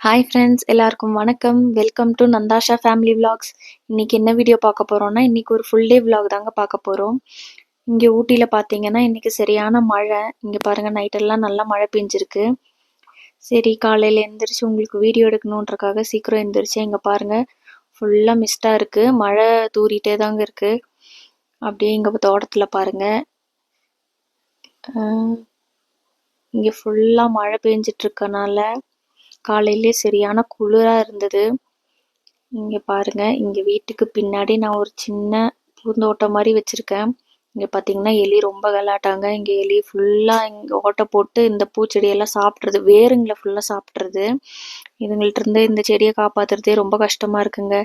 Hi friends எல்லாருக்கும் வணக்கம். Welcome to Nandasha family vlogs இன்றைக்கி என்ன வீடியோ பார்க்க போகிறோன்னா இன்றைக்கி ஒரு ஃபுல் டே விலாக் தாங்க பார்க்க போகிறோம் இங்கே ஊட்டியில் பார்த்தீங்கன்னா இன்றைக்கி சரியான மழை. இங்கே பாருங்கள் நைட்டெல்லாம் நல்லா மழை பெஞ்சிருக்கு. சரி காலையில் எழுந்திரிச்சு உங்களுக்கு வீடியோ எடுக்கணுன்றக்காக சீக்கிரம் எழுந்திரிச்சு இங்கே பாருங்கள் ஃபுல்லாக மிஸ்டாக இருக்குது மழை தூரிகிட்டே தாங்க இருக்குது அப்படியே இங்கே தோட்டத்தில் பாருங்கள் இங்கே ஃபுல்லாக மழை பெஞ்சிட்டு இருக்கனால காலையிலே சரியான குளிராக இருந்தது. இங்கே பாருங்க இங்கே வீட்டுக்கு பின்னாடி நான் ஒரு சின்ன பூந்தோட்டம் மாதிரி வச்சுருக்கேன். இங்கே பார்த்தீங்கன்னா எலி ரொம்ப விளாட்டாங்க இங்கே எலி ஃபுல்லாக இங்கே ஓட்டை போட்டு இந்த பூச்செடியெல்லாம் சாப்பிட்றது வேருங்களை ஃபுல்லாக சாப்பிட்றது. இதுங்கள்ட்ட இருந்து இந்த செடியை காப்பாத்துறதே ரொம்ப கஷ்டமாக இருக்குங்க.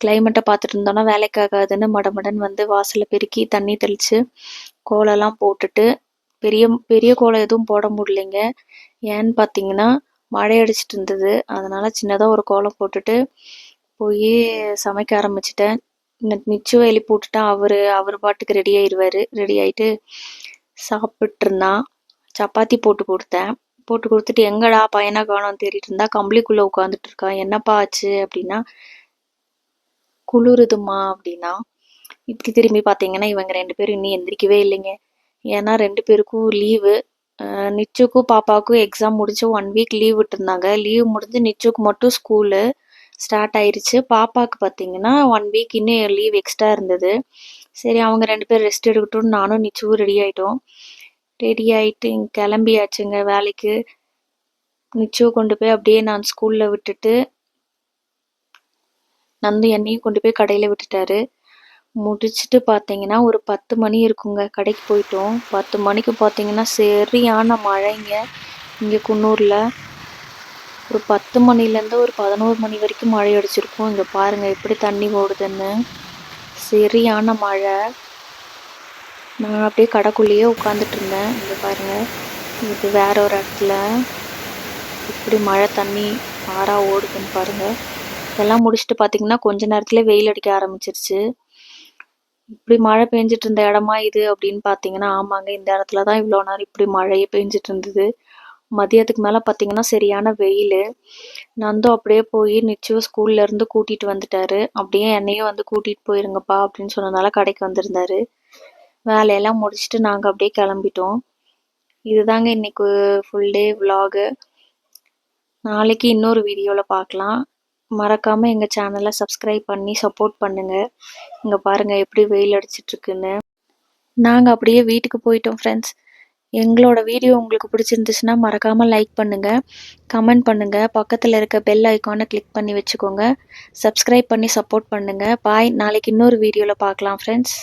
கிளைமேட்டை பார்த்துட்டு இருந்தோம்னா வேலைக்கு ஆகாதுன்னு மடமடன் வந்து வாசலை பெருக்கி தண்ணி தெளித்து கோலம்லாம் போட்டுட்டு பெரிய பெரிய கோலம் எதுவும் போட முடியலைங்க. ஏன்னு பார்த்தீங்கன்னா மழை அடிச்சிட்டு இருந்தது. அதனால சின்னதாக ஒரு கோலம் போட்டுட்டு போய் சமைக்க ஆரம்பிச்சிட்டேன். நிச்சயம் எழுப்பி போட்டுட்டா அவரு அவர் பாட்டுக்கு ரெடி ஆயிடுவாரு ரெடி ஆயிட்டு சாப்பிட்டு இருந்தான் சப்பாத்தி போட்டு கொடுத்தேன். போட்டு கொடுத்துட்டு எங்கடா பையனா காணோம் தேடிட்டு இருந்தா கம்பளிக்குள்ள உட்காந்துட்டு இருக்கான் என்னப்பா ஆச்சு அப்படின்னா குளிருதுமா அப்படின்னா இப்படி திரும்பி பார்த்தீங்கன்னா இவங்க ரெண்டு பேரும் இன்னும் எந்திரிக்கவே இல்லைங்க. ஏன்னா ரெண்டு பேருக்கும் லீவு நிச்சுக்கும் பாப்பாவுக்கும் எக்ஸாம் முடிச்சு ஒன் வீக் லீவ் விட்டுருந்தாங்க. லீவ் முடிஞ்சு நிச்சுக்கு மட்டும் ஸ்கூலு ஸ்டார்ட் ஆயிருச்சு. பாப்பாவுக்கு பார்த்தீங்கன்னா ஒன் வீக் இன்னும் லீவ் எக்ஸ்ட்ரா இருந்தது. சரி அவங்க ரெண்டு பேரும் ரெஸ்ட் எடுக்கட்டும்னு நானும் நிச்சுவும் ரெடி ஆகிட்டோம் ரெடி ஆகிட்டு இங்கே கிளம்பியாச்சுங்க வேலைக்கு. நிச்சுவை கொண்டு போய் அப்படியே நான் ஸ்கூலில் விட்டுட்டு நந்து என்னையும் கொண்டு போய் கடையில் விட்டுட்டாரு. முடிச்சுட்டு பார்த்தீங்கன்னா ஒரு பத்து மணி இருக்குங்க. கடைக்கு போயிட்டோம். பத்து மணிக்கு பார்த்தீங்கன்னா சரியான மழைங்க. இங்கே குன்னூரில் ஒரு பத்து மணிலேருந்து ஒரு பதினோரு மணி வரைக்கும் மழை அடிச்சிருக்கும். இங்கே பாருங்க எப்படி தண்ணி ஓடுதுன்னு. சரியான மழை. நான் அப்படியே கடைக்குள்ளேயே உட்காந்துட்டு இருந்தேன். இங்கே பாருங்க இது வேற ஒரு இடத்துல இப்படி மழை தண்ணி ஆறா ஓடுதுன்னு பாருங்க. இதெல்லாம் முடிச்சுட்டு பார்த்தீங்கன்னா கொஞ்ச நேரத்துல வெயில் அடிக்க ஆரம்பிச்சிருச்சு. இப்படி மழை பெஞ்சிட்டு இருந்த இடமா இது அப்படின்னு பார்த்தீங்கன்னா ஆமாங்க. இந்த இடத்துல தான் இவ்வளோ நேரம் இப்படி மழையே பெஞ்சிட்டு இருந்தது மதியத்துக்கு மேலே பார்த்தீங்கன்னா சரியான வெயில். நந்தும் அப்படியே போய் நிச்சயம் ஸ்கூல்லேருந்து கூட்டிகிட்டு வந்துட்டாரு. அப்படியே என்னையும் வந்து கூட்டிகிட்டு போயிருங்கப்பா அப்படின்னு சொன்னதுனால கடைக்கு வந்திருந்தாரு. வேலையெல்லாம் முடிச்சுட்டு நாங்கள் அப்படியே கிளம்பிட்டோம். இதுதாங்க இன்னைக்கு ஃபுல் டே விலாகு நாளைக்கு இன்னொரு வீடியோவில் பார்க்கலாம் மறக்காமல் எங்கள் சேனலை சப்ஸ்கிரைப் பண்ணி சப்போர்ட் பண்ணுங்கள் இங்கே பாருங்கள் எப்படி வெயில் அடிச்சிட்ருக்குன்னு. நாங்கள் அப்படியே வீட்டுக்கு போயிட்டோம் ஃப்ரெண்ட்ஸ் எங்களோட வீடியோ உங்களுக்கு பிடிச்சிருந்துச்சுன்னா மறக்காமல் லைக் பண்ணுங்கள் கமெண்ட் பண்ணுங்கள் பக்கத்தில் இருக்க பெல் ஐக்கானை கிளிக் பண்ணி வச்சுக்கோங்க. சப்ஸ்கிரைப் பண்ணி சப்போர்ட் பண்ணுங்கள் பாய் நாளைக்கு இன்னொரு வீடியோவில் பார்க்கலாம் ஃப்ரெண்ட்ஸ்